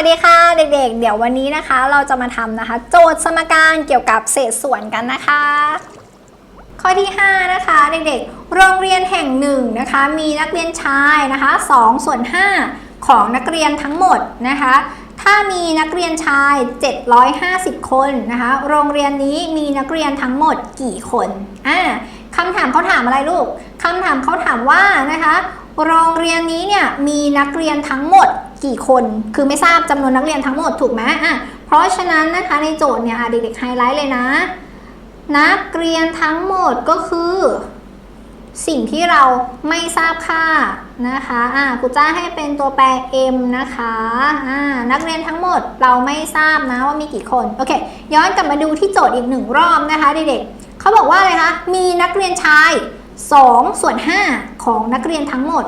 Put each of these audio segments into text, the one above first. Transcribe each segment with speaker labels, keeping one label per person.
Speaker 1: วัสดีค่ะเด็กๆ เดี๋ยววันนี้นะคะ เราจะมาทำนะคะ โจทย์สมการเกี่ยวกับเศษส่วนกันนะคะ ข้อที่ 5 นะคะเด็กๆ โรงเรียนแห่งหนึ่งนะคะ มีนักเรียนชายนะคะ2ส่วน5ของนักเรียนทั้งหมดนะคะ ถ้ามีนักเรียนชาย 750 คนนะคะ โรงเรียนนี้มีนักเรียนทั้งหมดกี่คนอ่าคำถามเขาถามอะไรลูกคำถามเขาถามว่านะคะ โรงเรียนนี้เนี่ยมีนักเรียนทั้งหมด กี่คนคือไม่ทราบจำนวนนักเรียนทั้งหมดถูกไหมอะเพราะฉะนั้นนะคะในโจทย์เนี่ยเด็กๆไฮไลท์เลยนะ นักเรียนทั้งหมดก็คือ สิ่งที่เราไม่ทราบค่านะคะอะครูจ้าให้เป็นตัวแปร m นะคะอ่านักเรียนทั้งหมดเราไม่ทราบนะว่ามีกี่คนโอเคย้อนกลับมาดูที่โจทย์อีกหนึ่งรอบนะคะเด็กๆเขาบอกว่าอะไรคะมีนักเรียนชาย2ส่วน5ของนักเรียนทั้งหมด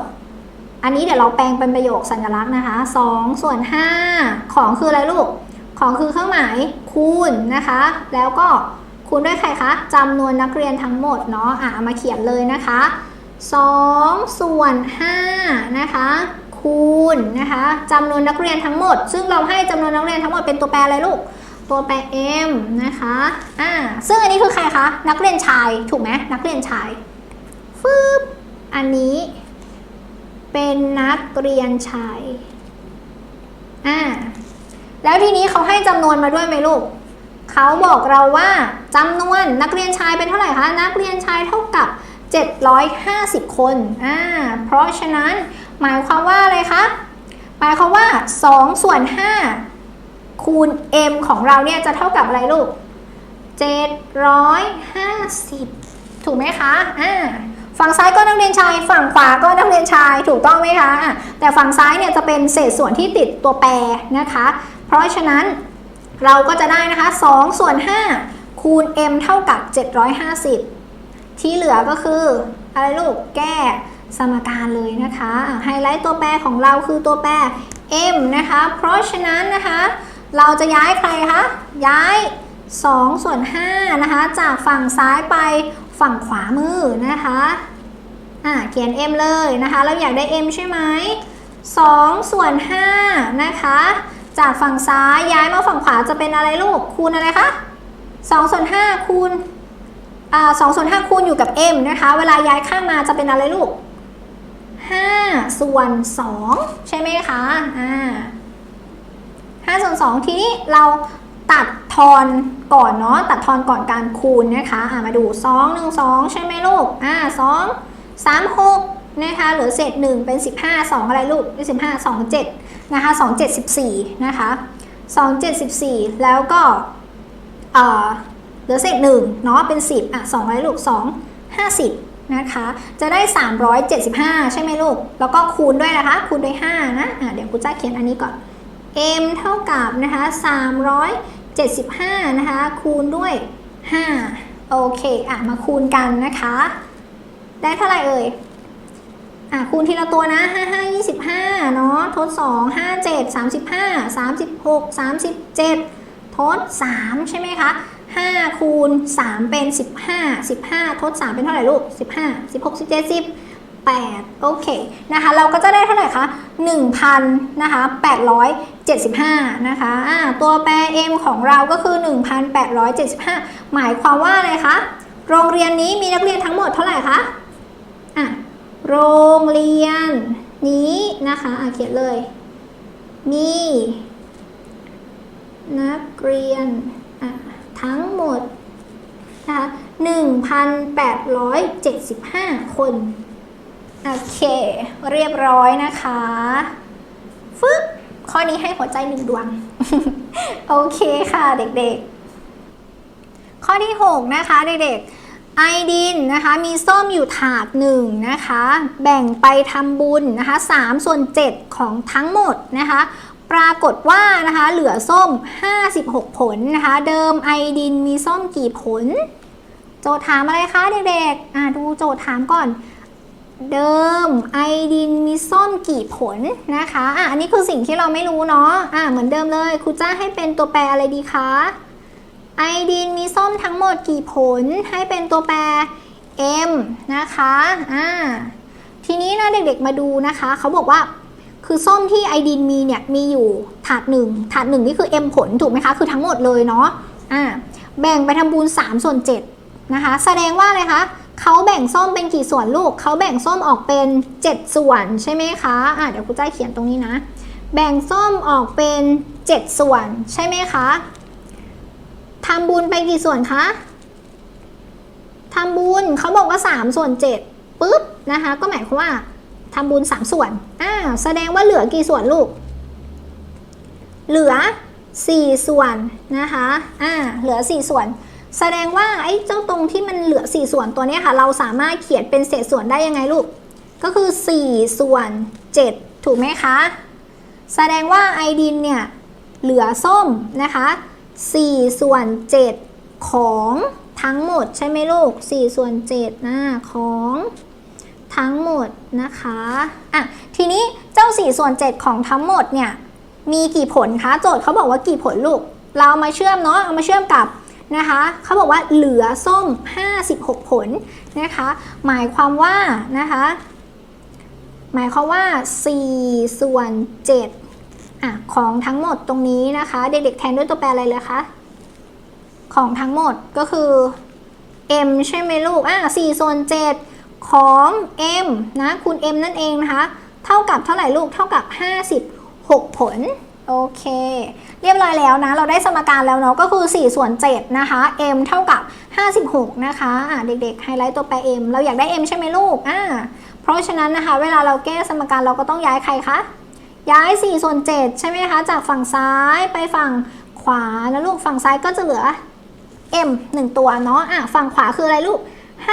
Speaker 1: อันนี้เดี๋ยวเราแปลงเป็นประโยคสัญลักษณ์นะคะ2ส่วน5ของคืออะไรลูก ของคือเครื่องหมายคูณนะคะ แล้วก็คูณด้วยใครคะจำนวนนักเรียนทั้งหมดเนาะอะมาเขียนเลยนะคะ2ส่วน5นะคะคูณนะคะจำนวนนักเรียนทั้งหมด ซึ่งเราให้จำนวนนักเรียนทั้งหมดเป็นตัวแปรอะไรลูก ตัวแปร m นะคะอ่าซึ่งอันนี้คือใครคะ นักเรียนชายถูกไหมนักเรียนชายฟึบอันนี้ เป็นนักเรียนชายอ่าแล้วทีนี้เขาให้จำนวนมาด้วยไหมลูกเขาบอกเราว่าจำนวนนักเรียนชายเป็นเท่าไหร่คะนักเรียนชายเท่ากับ 750 คนอ่าเพราะฉะนั้นหมายความว่าอะไรคะหมายความว่า2ส่วน5คูณ m ของเราเนี่ยจะเท่ากับอะไรลูก 750 ถูกไหมคะอ่า ฝั่งซ้ายก็นักเรียนชาย ฝั่งขวาก็นักเรียนชาย ถูกต้องไหมคะ แต่ฝั่งซ้ายเนี่ยจะเป็นเศษส่วนที่ติดตัวแปรนะคะ เพราะฉะนั้นเราก็จะได้นะคะ2ส่วน5คูณ m เท่ากับ 750 ที่เหลือก็คือ อะไรลูก แก้สมการเลยนะคะอะไฮไลท์ตัวแปรของเราคือตัวแปร m นะคะ เพราะฉะนั้นนะคะ เราจะย้ายใครคะ ย้าย2ส่วน5นะคะ จากฝั่งซ้ายไป ฝั่งขวามือนะคะอ่าเขียน m เลยนะคะ เราอยากได้ m ใช่ไหม2ส่วน5นะคะ จากฝั่งซ้ายย้ายมาฝั่งขวาจะเป็นอะไรลูกคูณอะไรคะ2ส่วน5คูณอ่า2ส่วน5คูณอยู่กับ m นะคะ เวลาย้ายข้างมาจะเป็นอะไรลูก5ส่วน2ใช่ไหมคะอ่า5ส่วน2ทีนี้เรา ตัดทอนก่อนเนาะตัดทอนก่อนการคูณนะคะอ่ามาดู 2 1 2 ใช่ไหมลูกอ่า2 3 6นะคะเหลือเศษ 1 เป็น 15 2 อะไรลูก15 2 7นะคะ2 7 14นะคะ2 7 14 แล้วก็เอ่อเหลือเศษ1เนาะเป็น 10อะ2อะไรลูก 2 50นะคะจะได้ 375 ใช่ไหมลูก แล้วก็คูณด้วยนะคะ คูณด้วย 5 นะอะเดี๋ยวกูจะเขียนอันนี้ก่อน m เท่ากับนะคะ 75 นะคะ คูณด้วย 5 โอเค อะ มาคูณกันนะคะ ได้เท่าไหร่เอ่ย อะ คูณทีละตัวนะ 55 25 เนาะทด 2 57 35 36 37 ทด 3 ใช่ไหมคะ 5 คูณ 3 เป็น 15 15 ทด 3 เป็นเท่าไหร่ลูก 15 16 17 10 8 โอเคนะคะเราก็จะได้เท่าไหร่คะ1,000นะคะ875นะคะอ่าตัวแปร m ของเราก็คือ 1,875 หมายความว่าอะไรคะโรงเรียนนี้มีนักเรียนทั้งหมดเท่าไหร่คะอะโรงเรียนนี้นะคะอะเขียนเลย มี นักเรียนอะทั้งหมดนะคะ1,875 คน โอเค เรียบร้อยนะคะฟึบข้อนี้ให้หัวใจหนึ่งดวง โอเคค่ะเด็กๆ ข้อที่ 6 นะคะเด็กๆ ไอดินนะคะมีส้มอยู่ถาดหนึ่งนะคะ แบ่งไปทำบุญนะคะ3ส่วน 7 ของทั้งหมดนะคะ ปรากฏว่านะคะเหลือส้ม 56 ผลนะคะ เดิมไอดินมีส้มกี่ผล โจทย์ถามอะไรคะเด็กๆอ่าดูโจทย์ถามก่อน เดิมไอดินมีส้มกี่ผลนะคะอะอันนี้คือสิ่งที่เราไม่รู้เนาะอะเหมือนเดิมเลยครูจ้าให้เป็นตัวแปรอะไรดีคะไอดินมีส้มทั้งหมดกี่ผลให้เป็นตัวแปร m นะคะอ่าทีนี้นะเด็กๆมาดูนะคะ เขาบอกว่าคือคือส้มที่ไอดินมีเนี่ยมีอยู่ถาดหนึ่งถาดหนึ่งนี่คือ m ผลถูกไหมคะ คือทั้งหมดเลยเนาะอ่าแบ่งไปทำบุญ3ส่วน7นะคะ แสดงว่าอะไรคะ เขาแบ่งส้มเป็นกี่ส่วนลูก เขาแบ่งส้มออกเป็น 7 ส่วนใช่ไหมคะ อ่าเดี๋ยวครูจ้าเขียนตรงนี้นะ แบ่งส้มออกเป็น 7 ส่วนใช่ไหมคะทำบุญไปกี่ส่วนคะทำบุญเขาบอกว่า 3 ส่วน7ปุ๊บนะคะ ก็หมายความว่าทำบุญ 3 ส่วน อ่า แสดงว่าเหลือกี่ส่วนลูก เหลือ 4 ส่วนนะคะ อ่า เหลือ 4 ส่วน แสดงว่าไอ้เจ้าตรงที่มันเหลือ 4 ส่วนตัวนี้ค่ะ เราสามารถเขียนเป็นเศษส่วนได้ยังไงลูก ก็คือ 4 ส่วน 7 ถูกไหมคะ แสดงว่าไอดินเนี่ยเหลือส้มนะคะ 4 ส่วน 7 ของทั้งหมดใช่ไหมลูก 4 ส่วน7นะของทั้งหมดนะคะอะทีนี้เจ้า 4 ส่วน 7 ของทั้งหมดเนี่ยมีกี่ผลคะ โจทย์เขาบอกว่ากี่ผลลูก เราเอามาเชื่อมเนาะเอามาเชื่อมกับ นะคะเขาบอกว่าเหลือส้ม 56 ผลนะคะหมายความว่านะคะหมายความว่า 4 ส่วน 7อของทั้งหมดตรงนี้นะคะ เด็กๆแทนด้วยตัวแปรอะไรเลยคะของทั้งหมดก็คือ m ใช่ไหมลูกอะ4ส่วน 7 ของ m นะคูณ m นั่นเองนะคะ เท่ากับเท่าไหร่ลูกเท่ากับ 56 ผล โอเค เรียบร้อยแล้วนะ เราได้สมการแล้วเนาะก็คือ 4 ส่วน 7 นะคะ m เท่ากับ 56 นะคะะเด็กๆไฮไลท์ตัวแปร m เราอยากได้ m ใช่ไหมลูกอ่าเพราะฉะนั้นนะคะ เวลาเราแก้สมการเราก็ต้องย้ายใครคะย้าย 4 ส่วน 7 ใช่ไหมคะ จากฝั่งซ้ายไปฝั่งขวานะลูกฝั่งซ้ายก็จะเหลือ m 1 ตัวเนาะอะฝั่งขวาคืออะไรลูก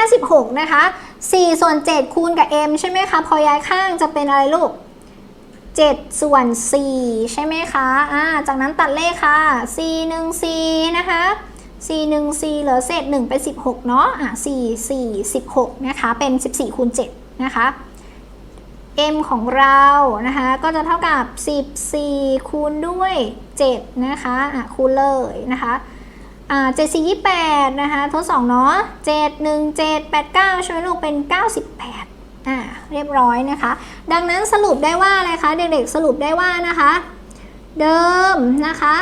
Speaker 1: 56 นะคะ 4 ส่วน 7 คูณกับ m ใช่ไหมคะ พอย้ายข้างจะเป็นอะไรลูก 7 ส่วน 4 ใช่ไหมคะอ่าจากนั้นตัดเลขค่ะ4 1 4นะคะ4 1 4เหลือเศษ1เป็น16 เนาะอะ4 4 16 นะคะ เป็น 14คูณ7นะคะ m ของเรานะคะ ก็จะเท่ากับ 14 คูณด้วย 7 นะคะอะคูณเลยนะคะอ่า7 4 28นะคะ ทด2เนาะ7 1 7 8 9ใช่ไหมลูกเป็น98 อ่าเรียบร้อยนะคะ ดังนั้นสรุปได้ว่าอะไรคะเด็กๆสรุปได้ว่านะคะ เดิมนะคะ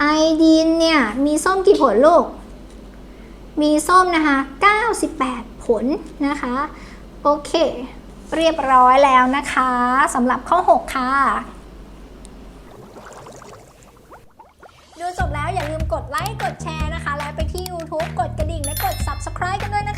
Speaker 1: ไอดินเนี่ยมีส้มกี่ผลลูก มีส้มนะคะ 98 ผลนะคะ โอเค เรียบร้อยแล้วนะคะสำหรับข้อ 6 ค่ะ ดูจบแล้วอย่าลืมกดไลค์ กดแชร์นะคะ และไปที่ YouTube กดกระดิ่งและกด Subscribe กันด้วยนะคะ